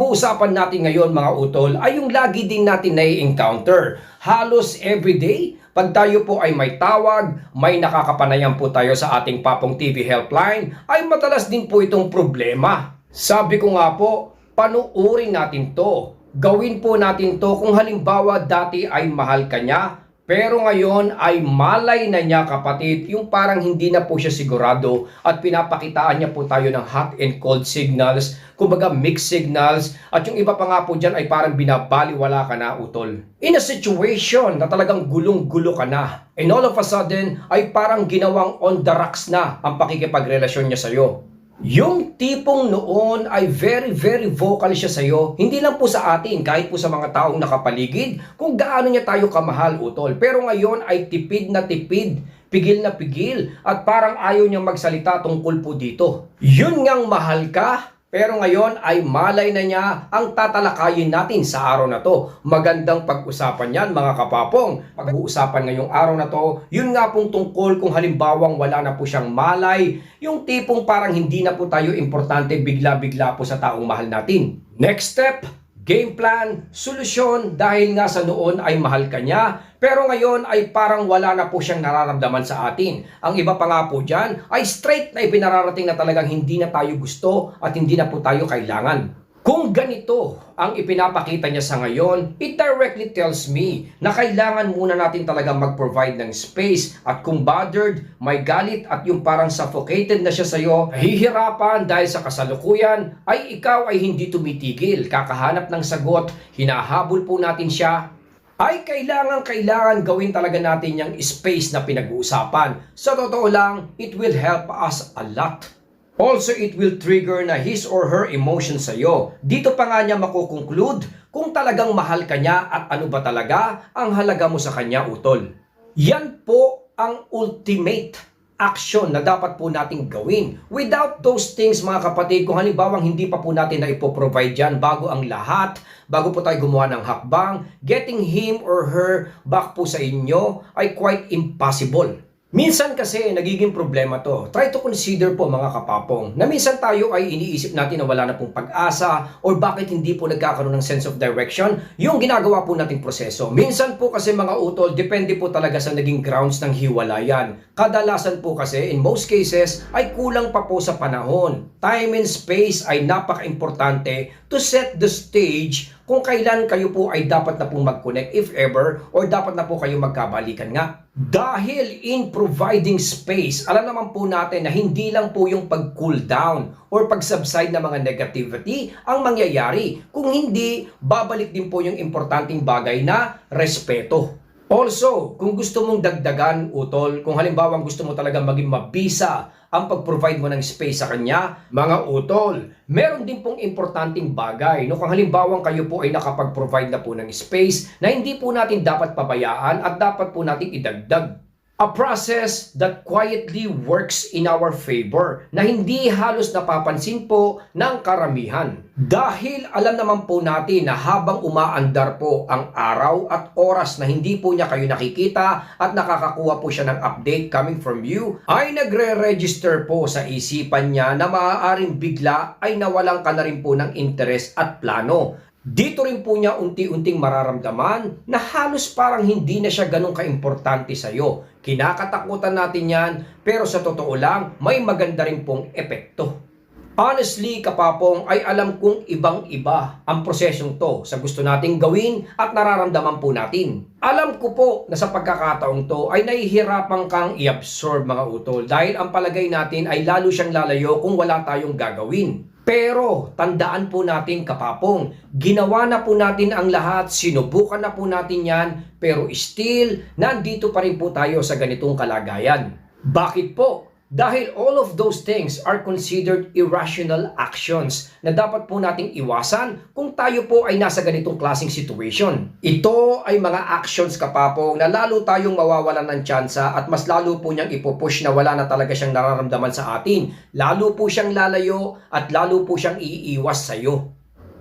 Pag-uusapan natin ngayon mga utol ay yung lagi din natin nai-encounter. Halos everyday, pag tayo po ay may tawag, may nakakapanayan po tayo sa ating Papong TV helpline, ay madalas din po itong problema. Sabi ko nga po, panuurin natin to. Gawin po natin to kung halimbawa dati ay mahal ka niya, pero ngayon ay malay na niya kapatid, yung parang hindi na po siya sigurado at pinapakitaan niya po tayo ng hot and cold signals, kumbaga mixed signals, at yung iba pa nga po dyan ay parang binabaliwala ka na utol. In a situation na talagang gulong-gulo ka na, and all of a sudden ay parang ginawang on the rocks na ang pakikipagrelasyon niya sa'yo. Yung tipong noon ay very, very vocal siya sa'yo. Hindi lang po sa atin, kahit po sa mga taong nakapaligid, kung gaano niya tayo kamahal, utol. Pero ngayon ay tipid na tipid, pigil na pigil, at parang ayaw niyang magsalita tungkol po dito. Yun ngang mahal ka, pero ngayon ay malay na niya ang tatalakayin natin sa araw na to. Magandang pag-usapan yan mga kapapong. Pag-uusapan ngayong araw na to, yun nga pong tungkol kung halimbawang wala na po siyang malay, yung tipong parang hindi na po tayo importante bigla-bigla po sa taong mahal natin. Next step, game plan, solusyon dahil nga sa noon ay mahal ka niya, pero ngayon ay parang wala na po siyang nararamdaman sa atin. Ang iba pa nga po dyan ay straight na ipinararating na talagang hindi na tayo gusto at hindi na po tayo kailangan. Kung ganito ang ipinapakita niya sa ngayon, it directly tells me na kailangan muna natin talaga mag-provide ng space at kung bothered, may galit at yung parang suffocated na siya sa'yo, hihirapan dahil sa kasalukuyan, ay ikaw ay hindi tumitigil, kakahanap ng sagot, hinahabol po natin siya, ay kailangan kailangan gawin talaga natin yung space na pinag-uusapan. Sa totoo lang, it will help us a lot. Also, it will trigger na his or her emotion sa'yo. Dito pa nga niya makukonclude kung talagang mahal ka niya at ano ba talaga ang halaga mo sa kanya, utol. Yan po ang ultimate action na dapat po nating gawin. Without those things mga kapatid, kung halimbawang hindi pa po natin na ipoprovide yan bago ang lahat, bago po tayo gumawa ng hakbang, getting him or her back po sa inyo ay quite impossible. Minsan kasi nagiging problema to. Try to consider po mga kapapong na minsan tayo ay iniisip natin na wala na pong pag-asa or bakit hindi po nagkakaroon ng sense of direction yung ginagawa po nating proseso. Minsan po kasi mga utol, depende po talaga sa naging grounds ng hiwalayan. Kadalasan po kasi in most cases ay kulang pa po sa panahon. Time and space ay napaka-importante to set the stage kung kailan kayo po ay dapat na pong mag-connect if ever or dapat na po kayo magkabalikan nga. Dahil in providing space, alam naman po natin na hindi lang po yung pag-cool down or pag-subside ng mga negativity ang mangyayari. Kung hindi, babalik din po yung importanteng bagay na respeto. Also, kung gusto mong dagdagan, utol, kung halimbawa gusto mo talaga maging mabisa ang pag-provide mo ng space sa kanya, mga utol, meron din pong importanteng bagay. No? Kung halimbawa kayo po ay nakapag-provide na po ng space na hindi po natin dapat pabayaan at dapat po natin idagdag. A process that quietly works in our favor na hindi halos napapansin po ng karamihan. Dahil alam naman po natin na habang umaandar po ang araw at oras na hindi po niya kayo nakikita at nakakakuha po siya ng update coming from you, ay nagre-register po sa isipan niya na maaaring bigla ay nawalan ka na rin po ng interes at plano. Dito rin po niya unti-unting mararamdaman na halos parang hindi na siya ganun kaimportante sa iyo. Kinakatakutan natin yan, pero sa totoo lang, may maganda rin pong epekto. Honestly, kapapong, ay alam kong ibang-iba ang prosesong to sa gusto nating gawin at nararamdaman po natin. Alam ko po na sa pagkakataong to ay nahihirapan kang i-absorb mga utol dahil ang palagay natin ay lalo siyang lalayo kung wala tayong gagawin. Pero tandaan po natin kapapong, ginawa na po natin ang lahat, sinubukan na po natin yan, pero still, nandito pa rin po tayo sa ganitong kalagayan. Bakit po? Dahil all of those things are considered irrational actions na dapat po nating iwasan kung tayo po ay nasa ganitong klaseng situation. Ito ay mga actions kapapong na lalo tayong mawawalan ng tsansa at mas lalo po niyang ipupush na wala na talaga siyang nararamdaman sa atin. Lalo po siyang lalayo at lalo po siyang iiwas sa iyo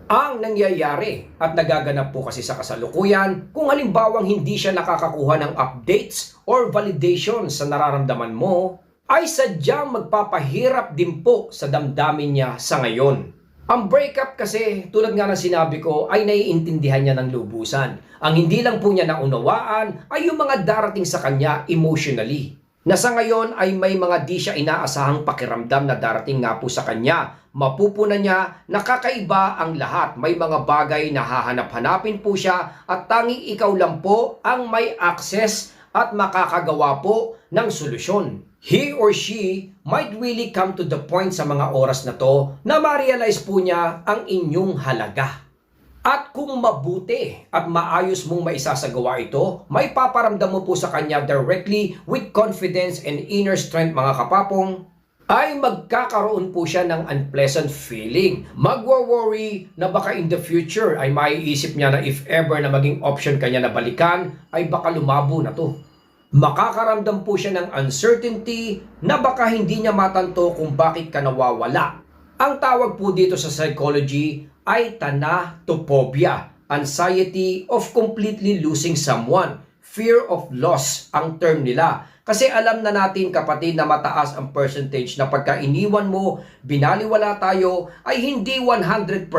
ang nangyayari at nagaganap po kasi sa kasalukuyan kung halimbawang hindi siya nakakakuha ng updates or validation sa nararamdaman mo ay sadyang magpapahirap din po sa damdamin niya sa ngayon. Ang breakup kasi, tulad nga ng sinabi ko, ay naiintindihan niya ng lubusan. Ang hindi lang po niya naunawaan ay yung mga darating sa kanya emotionally. Na sa ngayon ay may mga di siya inaasahang pakiramdam na darating nga po sa kanya. Mapupunan niya, nakakaiba ang lahat. May mga bagay na hahanap-hanapin po siya at tanging ikaw lang po ang may access at makakagawa po ng solusyon. He or she might really come to the point sa mga oras na to na ma-realize po niya ang inyong halaga. At kung mabuti at maayos mong maisasagawa ito, may paparamdam mo po sa kanya directly with confidence and inner strength mga kapapong, ay magkakaroon po siya ng unpleasant feeling. Magwa-worry na baka in the future ay maiisip niya na if ever na maging option kanya na balikan, ay baka lumabo na to. Makakaramdam po siya ng uncertainty na baka hindi niya matanto kung bakit ka nawawala. Ang tawag po dito sa psychology ay thanatophobia, anxiety of completely losing someone, fear of loss ang term nila. Kasi alam na natin kapatid na mataas ang percentage na pagka iniwan mo, binaliwala tayo, ay hindi 100%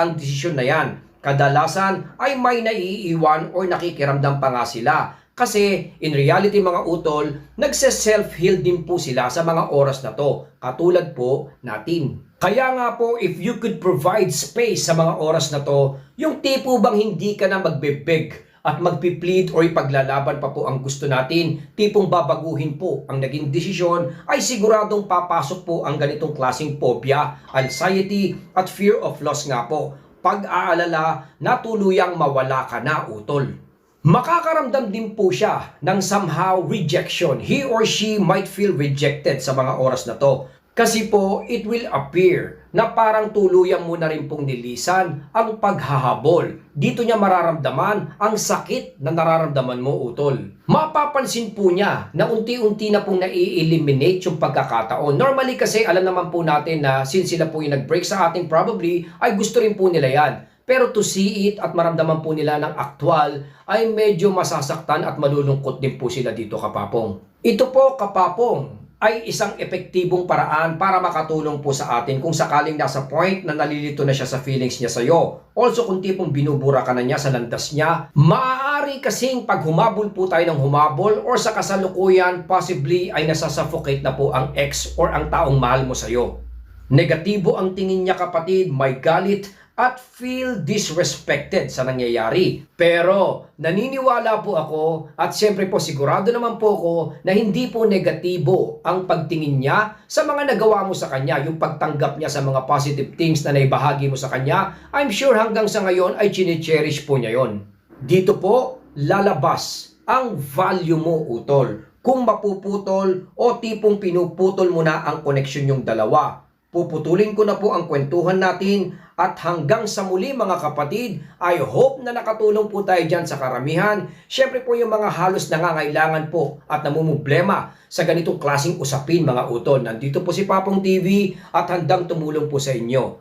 ang desisyon na yan. Kadalasan ay may naiiwan or nakikiramdam pa nga sila. Kasi in reality mga utol, nagse-self-heal din po sila sa mga oras na to. Katulad po natin. Kaya nga po, if you could provide space sa mga oras na to, yung tipo bang hindi ka na magbebeg at magpiplead o ipaglalaban pa po ang gusto natin, tipong babaguhin po ang naging desisyon, ay siguradong papasok po ang ganitong klasing phobia, anxiety at fear of loss nga po. Pag-aalala na tuluyang mawala ka na utol. Makakaramdam din po siya ng somehow rejection. He or she might feel rejected sa mga oras na to. Kasi po, it will appear na parang tuluyang mo na rin pong nilisan ang paghahabol. Dito niya mararamdaman ang sakit na nararamdaman mo, utol. Mapapansin po niya na unti-unti na pong nai-eliminate yung pagkakataon. Normally kasi alam naman po natin na since sila po yung nag-break sa ating probably, ay gusto rin po nila yan. Pero to see it at maramdaman po nila ng aktwal ay medyo masasaktan at malulungkot din po sila dito kapapong. Ito po kapapong ay isang epektibong paraan para makatulong po sa atin kung sakaling nasa point na nalilito na siya sa feelings niya sa iyo. Also kung tipong binubura ka na niya sa landas niya, maaari kasing pag humabol po tayo ng humabol or sa kasalukuyan possibly ay nasasuffocate na po ang ex or ang taong mahal mo sa iyo. Negatibo ang tingin niya kapatid, may galit at feel disrespected sa nangyayari. Pero naniniwala po ako at siyempre po sigurado naman po ako na hindi po negatibo ang pagtingin niya sa mga nagawa mo sa kanya, yung pagtanggap niya sa mga positive things na naibahagi mo sa kanya. I'm sure hanggang sa ngayon ay chine-cherish po niya yon. Dito po lalabas ang value mo utol. Kung mapuputol o tipong pinuputol mo na ang koneksyon yung dalawa. Puputulin ko na po ang kwentuhan natin at hanggang sa muli mga kapatid, I hope na nakatulong po tayo dyan sa karamihan. Siyempre po yung mga halos nangangailangan po at namumblema sa ganitong klasing usapin mga utol. Nandito po si Papong TV at handang tumulong po sa inyo.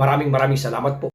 Maraming maraming salamat po.